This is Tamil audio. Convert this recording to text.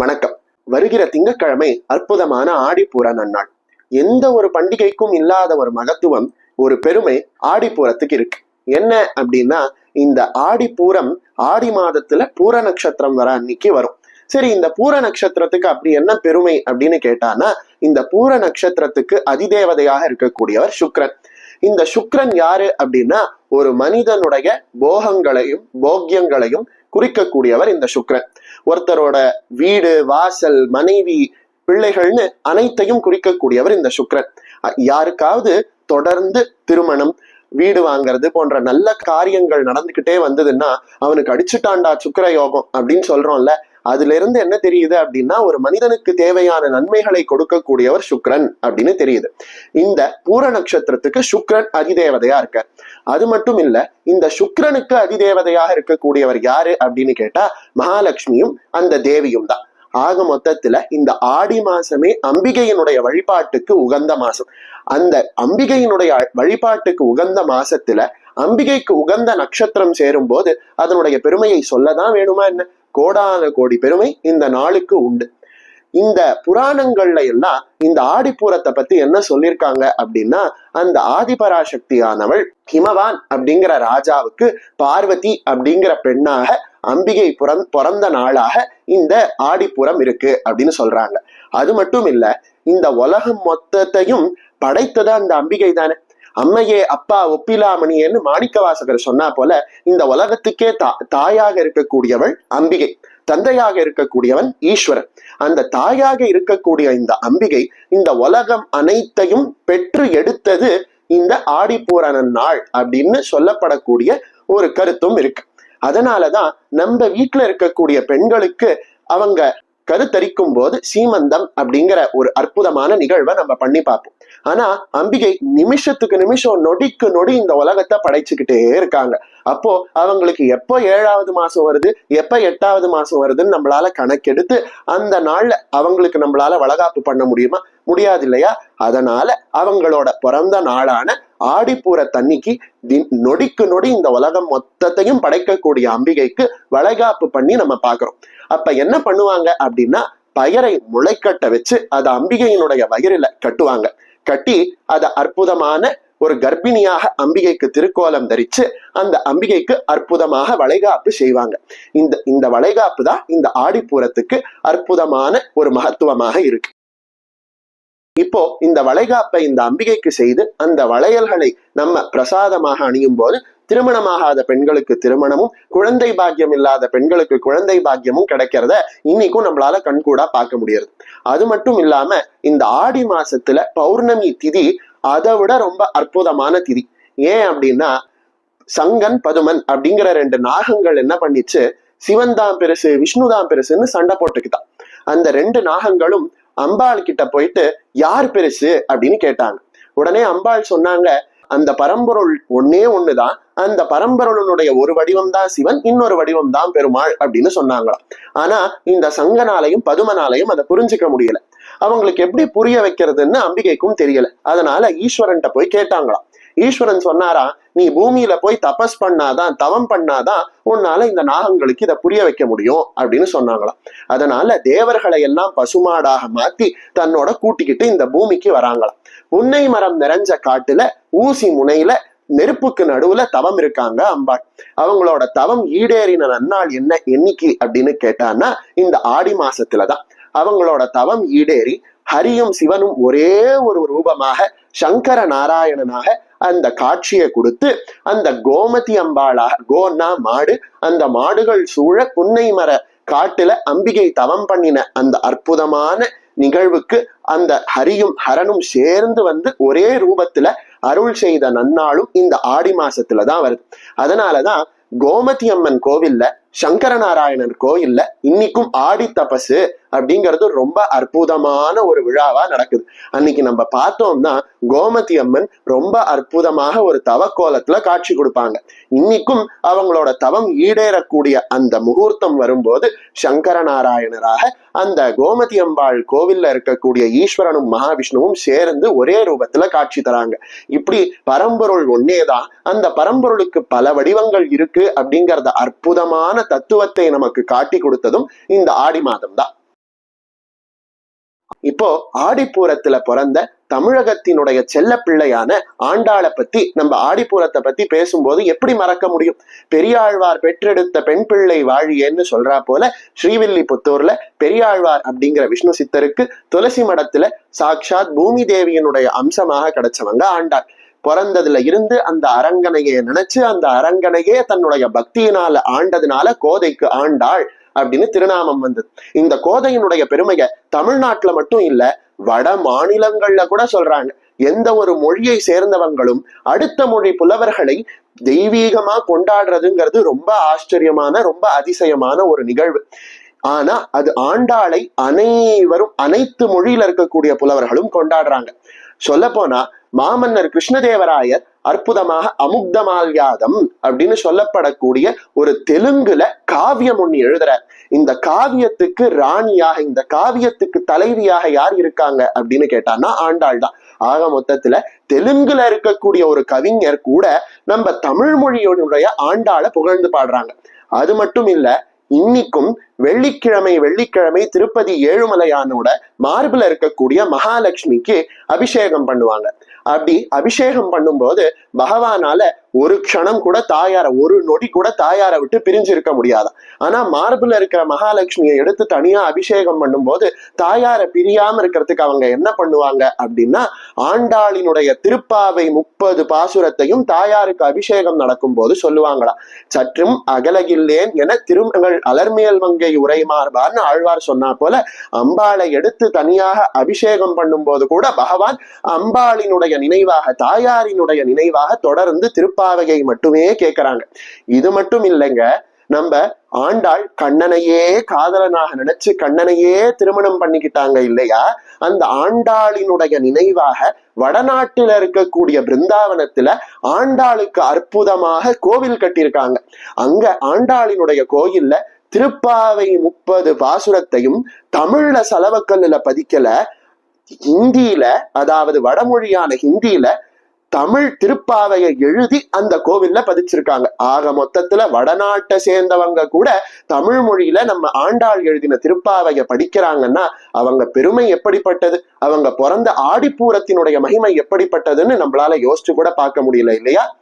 வணக்கம். வருகிற திங்கட்கிழமை அற்புதமான ஆடிப்பூர நன்னாள். எந்த ஒரு பண்டிகைக்கும் இல்லாத ஒரு மகத்துவம் ஒரு பெருமை ஆடிப்பூரத்துக்கு இருக்கு. என்ன அப்படின்னா இந்த ஆடிப்பூரம் ஆடி மாதத்துல பூர நட்சத்திரம் வர அன்னைக்கு வரும். சரி இந்த பூர நட்சத்திரத்துக்கு அப்படி என்ன பெருமை அப்படின்னு கேட்டானா இந்த பூர நட்சத்திரத்துக்கு அதிதேவதையாக இருக்கக்கூடியவர் சுக்ரன். இந்த சுக்ரன் யாரு அப்படின்னா ஒரு மனிதனுடைய போகங்களையும் போக்கியங்களையும் குறிக்கக்கூடியவர் இந்த சுக்ரன். ஒருத்தரோட வீடு வாசல் மனைவி பிள்ளைகள்னு அனைத்தையும் குறிக்கக்கூடியவர் இந்த சுக்ரன். யாருக்காவது தொடர்ந்து திருமணம் வீடு வாங்குறது போன்ற நல்ல காரியங்கள் நடந்துகிட்டே வந்ததுன்னா அவனுக்கு அடிச்சுட்டாண்டா சுக்கிர யோகம் அப்படின்னு சொல்றோம்ல அதுல இருந்து என்ன தெரியுது அப்படின்னா ஒரு மனிதனுக்கு தேவையான நன்மைகளை கொடுக்கக்கூடியவர் சுக்ரன் அப்படின்னு தெரியுது. இந்த பூர நட்சத்திரத்துக்கு சுக்ரன் அதிதேவதையா இருக்கார். அது மட்டும் இல்ல இந்த சுக்ரனுக்கு அதிதேவதையாக இருக்கக்கூடியவர் யாரு அப்படின்னு கேட்டா மகாலட்சுமியும் அந்த தேவியும் தான். ஆக மொத்தத்துல இந்த ஆடி மாசமே அம்பிகையினுடைய வழிபாட்டுக்கு உகந்த மாசம். அந்த அம்பிகையினுடைய வழிபாட்டுக்கு உகந்த மாசத்துல அம்பிகைக்கு உகந்த நட்சத்திரம் சேரும் போது அதனுடைய பெருமையை சொல்லதான் வேணுமா என்ன? கோடான கோடி பெருமை இந்த நாளுக்கு உண்டு. இந்த புராணங்கள்ல எல்லாம் இந்த ஆடிப்பூரத்தை பத்தி என்ன சொல்லியிருக்காங்க அப்படின்னா அந்த ஆதிபராசக்தியானவள் ஹிமவான் அப்படிங்கிற ராஜாவுக்கு பார்வதி அப்படிங்கிற பெண்ணாக அம்பிகை புறந் பிறந்த நாளாக இந்த ஆடிப்புறம் இருக்கு அப்படின்னு சொல்றாங்க. அது மட்டும் இல்ல இந்த உலகம் மொத்தத்தையும் படைத்தது அந்த அம்பிகை தானே. அம்மையே அப்பா ஒப்பிலாமணியன்னு மாணிக்கவாசகர் சொன்னா போல இந்த உலகத்துக்கே தா தாயாக இருக்கக்கூடியவள் அம்பிகை தந்தையாக இருக்கக்கூடியவன் ஈஸ்வரன். அந்த தாயாக இருக்கக்கூடிய இந்த அம்பிகை இந்த உலகம் அனைத்தையும் பெற்று எடுத்தது இந்த ஆடிப்பூரண நாள் அப்படின்னு சொல்லப்படக்கூடிய ஒரு கருத்தும் இருக்கு. அதனாலதான் நம்ம வீட்டுல இருக்கக்கூடிய பெண்களுக்கு அவங்க கருத்தரிக்கும் போது சீமந்தம் அப்படிங்கிற ஒரு அற்புதமான நிகழ்வை நம்ம பண்ணி பார்ப்போம். ஆனா அம்பிகை நிமிஷத்துக்கு நிமிஷம் நொடிக்கு நொடி இந்த உலகத்தை படைச்சுக்கிட்டே இருக்காங்க. அப்போ அவங்களுக்கு எப்போ ஏழாவது மாசம் வருது எப்ப எட்டாவது மாசம் வருதுன்னு நம்மளால கணக்கெடுத்து அந்த நாள்ல அவங்களுக்கு நம்மளால வளகாப்பு பண்ண முடியுமா? முடியாது இல்லையா? அதனால அவங்களோட பிறந்த நாளான ஆடிப்பூர தண்ணிக்கு நொடிக்கு நொடி இந்த உலகம் மொத்தத்தையும் படைக்கக்கூடிய அம்பிகைக்கு வளைகாப்பு பண்ணி நம்ம பாக்குறோம் அப்ப என்ன பண்ணுவாங்க அப்படின்னா பயரை முளைக்கட்ட வச்சு அதை அம்பிகையினுடைய வயிறுல கட்டுவாங்க. கட்டி அதை அற்புதமான ஒரு கர்ப்பிணியாக அம்பிகைக்கு திருக்கோலம் தரிச்சு அந்த அம்பிகைக்கு அற்புதமாக வளைகாப்பு செய்வாங்க. இந்த இந்த வளைகாப்பு தான் இந்த ஆடிப்பூரத்துக்கு அற்புதமான ஒரு மகத்துவமாக இருக்கு. இப்போ இந்த வளைகாப்பை இந்த அம்பிகைக்கு செய்து அந்த வளையல்களை நம்ம பிரசாதமாக அணியும் போது திருமணமாகாத பெண்களுக்கு திருமணமும் குழந்தை பாக்கியம் இல்லாத பெண்களுக்கு குழந்தை பாக்கியமும் கிடைக்கிறத இன்னைக்கும் நம்மளால கண்கூடா பார்க்க முடியாது அது மட்டும் இல்லாம இந்த ஆடி மாசத்துல பௌர்ணமி திதி அதை விட ரொம்ப அற்புதமான திதி. ஏன் அப்படின்னா சங்கன் பதுமன் அப்படிங்கிற ரெண்டு நாகங்கள் என்ன பண்ணிச்சு? சிவன் தான் பெருசு விஷ்ணுதான் பெருசுன்னு சண்டை போட்டுக்கிட்டான். அந்த ரெண்டு நாகங்களும் அம்பாள் கிட்ட போயிட்டு யார் பெருசு? அப்படின்னு கேட்டாங்க. உடனே அம்பாள் சொன்னாங்க அந்த பரம்பொருள் ஒன்னே ஒண்ணுதான். அந்த பரம்பொருளனுடைய ஒரு வடிவம் தான் சிவன் இன்னொரு வடிவம் தான் பெருமாள் அப்படின்னு சொன்னாங்களாம். ஆனா இந்த சங்கனாலையும் பதுமனாலையும் அதை புரிஞ்சுக்க முடியல. அவங்களுக்கு எப்படி புரிய வைக்கிறதுன்னு அம்பிகைக்கும் தெரியல. அதனால ஈஸ்வரன்ட்ட போய் கேட்டாங்களாம். ஈஸ்வரன் சொன்னாரா நீ பூமியில போய் தபஸ் பண்ணாதான் தவம் பண்ணாதான் உன்னால இந்த நாகங்களுக்கு இதை புரிய வைக்க முடியும் அப்படின்னு சொன்னாங்களாம். அதனால தேவர்களை எல்லாம் பசுமாடாக மாத்தி தன்னோட கூட்டிக்கிட்டு இந்த பூமிக்கு வராங்களாம். புன்னை மரம் நிறைஞ்ச காட்டுல ஊசி முனையில நெருப்புக்கு நடுவுல தவம் இருக்காங்க அம்பாள். அவங்களோட தவம் ஈடேறின நன்னாள் என்ன எண்ணிக்கை அப்படின்னு கேட்டான்னா இந்த ஆடி மாசத்துலதான் அவங்களோட தவம் ஈடேறி ஹரியும் சிவனும் ஒரே ஒரு ரூபமாக சங்கர நாராயணனாக அந்த காட்சியை கொடுத்து அந்த கோமதி அம்பாளாக கோன்னா மாடு அந்த மாடுகள் சூழ புன்னை மர காட்டுல அம்பிகை தவம் பண்ணின அந்த அற்புதமான நிகழ்வுக்கு அந்த ஹரியும் ஹரனும் சேர்ந்து வந்து ஒரே ரூபத்துல அருள் செய்த நன்னாளும் இந்த ஆடி மாசத்துல தான் வருது. அதனாலதான் கோமதி அம்மன் கோவில்ல சங்கரநாராயணன் கோயில்ல இன்னைக்கும் ஆடி தபசு அப்படிங்கிறது ரொம்ப அற்புதமான ஒரு விழாவா நடக்குது. அன்னைக்கு நம்ம பார்த்தோம்னா கோமதி அம்மன் ரொம்ப அற்புதமாக ஒரு தவ கோலத்துல காட்சி கொடுப்பாங்க. இன்னைக்கும் அவங்களோட தவம் ஈடேறக்கூடிய அந்த முகூர்த்தம் வரும்போது சங்கரநாராயணராக அந்த கோமதி அம்பாள் கோவில்ல இருக்கக்கூடிய ஈஸ்வரனும் மகாவிஷ்ணுவும் சேர்ந்து ஒரே ரூபத்துல காட்சி தராங்க. இப்படி பரம்பொருள் ஒன்னேதான். அந்த பரம்பொருளுக்கு பல வடிவங்கள் இருக்கு அப்படிங்கறத அற்புதமான தத்துவத்தை நமக்கு காட்டி கொடுத்ததும் இந்த ஆடி மாதம் தான் இப்போ ஆடிப்பூரத்துல பிறந்த தமிழகத்தினுடைய செல்ல பிள்ளையான ஆண்டாளை பத்தி நம்ம ஆடிப்பூரத்தை பத்தி பேசும்போது எப்படி மறக்க முடியும்? பெரியாழ்வார் பெற்றெடுத்த பெண் பிள்ளை வாழியேன்னு சொல்றா போல ஸ்ரீவில்லிபுத்தூர்ல பெரியாழ்வார் அப்படிங்கிற விஷ்ணு சித்தருக்கு துளசி மடத்துல சாக்ஷாத் பூமி தேவியினுடைய அம்சமாக கிடைச்சவங்க ஆண்டாள். பிறந்ததுல இருந்து அந்த அரங்கனையே நினைச்சு அந்த அரங்கனையே தன்னுடைய பக்தியினால ஆண்டதுனால கோதைக்கு ஆண்டாள். அப்படின்னு திருநாமம் வந்தது. இந்த கோதையினுடைய பெருமையை தமிழ்நாட்டுல மட்டும் இல்ல வட மாநிலங்கள்ல கூட சொல்றாங்க. எந்த ஒரு மொழியை சேர்ந்தவங்களும் அடுத்த மொழி புலவர்களை தெய்வீகமா கொண்டாடுறதுங்கிறது ரொம்ப ஆச்சரியமான ரொம்ப அதிசயமான ஒரு நிகழ்வு. ஆனா அது ஆண்டாளை அனைவரும் அனைத்து மொழியில இருக்கக்கூடிய புலவர்களும் கொண்டாடுறாங்க. சொல்ல போனா மாமன்னர் கிருஷ்ணதேவராயர் அற்புதமாக அமுக்தமால்யாதம் அப்படின்னு சொல்லப்படக்கூடிய ஒரு தெலுங்குல காவியம் ஒண்ணு எழுதுறார். இந்த காவியத்துக்கு ராணியாக இந்த காவியத்துக்கு தலைவியாக யார் இருக்காங்க அப்படின்னு கேட்டான்னா ஆண்டாள் தான் ஆக மொத்தத்துல தெலுங்குல இருக்கக்கூடிய ஒரு கவிஞர் கூட நம்ம தமிழ் மொழியோடைய ஆண்டாளை புகழ்ந்து பாடுறாங்க. அது மட்டும் இல்ல இன்னைக்கும் வெள்ளிக்கிழமை வெள்ளிக்கிழமை திருப்பதி ஏழுமலையானோட மார்பில் இருக்கக்கூடிய மகாலட்சுமிக்கு அபிஷேகம் பண்ணுவாங்க. அப்படி அபிஷேகம் பண்ணும்போது பகவானால ஒரு க்ஷணம் கூட தாயார ஒரு நொடி கூட தாயார விட்டு பிரிஞ்சு இருக்க முடியாதான் ஆனா மார்பில் இருக்கிற மகாலட்சுமியை எடுத்து தனியா அபிஷேகம் பண்ணும்போது தாயார பிரியாம இருக்கிறதுக்கு அவங்க என்ன பண்ணுவாங்க அப்படின்னா ஆண்டாளினுடைய திருப்பாவை முப்பது பாசுரத்தையும் தாயாருக்கு அபிஷேகம் நடக்கும் போது சொல்லுவாங்களா சற்றும் அகலகில்லேன் என திருமகள் அலர்மேல் மங்கை உரை உரைமார்பார்னு ஆழ்வார் சொன்னா போல அம்பாளை எடுத்து தனியாக அபிஷேகம் பண்ணும்போது கூட பகவான் அம்பாளினுடைய நினைவாக தாயாரினுடைய நினைவாக தொடர்ந்து திருப்ப திருப்பாவையை மட்டுமே கேட்கிறாங்க. இது மட்டும் இல்லைங்க நம்ம ஆண்டாள் கண்ணனையே காதலனாக நினைச்சு கண்ணனையே திருமணம் பண்ணிக்கிட்டாங்க இல்லையா? அந்த ஆண்டாளினுடைய நினைவாக வடநாட்டில இருக்கக்கூடிய பிருந்தாவனத்துல ஆண்டாளுக்கு அற்புதமாக கோவில் கட்டியிருக்காங்க. அங்க ஆண்டாளினுடைய கோயில்ல திருப்பாவை முப்பது பாசுரத்தையும் தமிழ்ல சலவக்கல்லுல பதிக்கல ஹிந்தியில அதாவது வடமொழியான ஹிந்தியில தமிழ் திருப்பாவையை எழுதி அந்த கோவில்ல பதிச்சிருக்காங்க. ஆக மொத்தத்துல வடநாட்டை சேர்ந்தவங்க கூட தமிழ் மொழியில நம்ம ஆண்டாள் எழுதின திருப்பாவையை படிக்கிறாங்கன்னா அவங்க பெருமை எப்படிப்பட்டது? அவங்க பிறந்த ஆடிப்பூரத்தினுடைய மகிமை எப்படிப்பட்டதுன்னு நம்மளால யோசிச்சு கூட பார்க்க முடியல இல்லையா?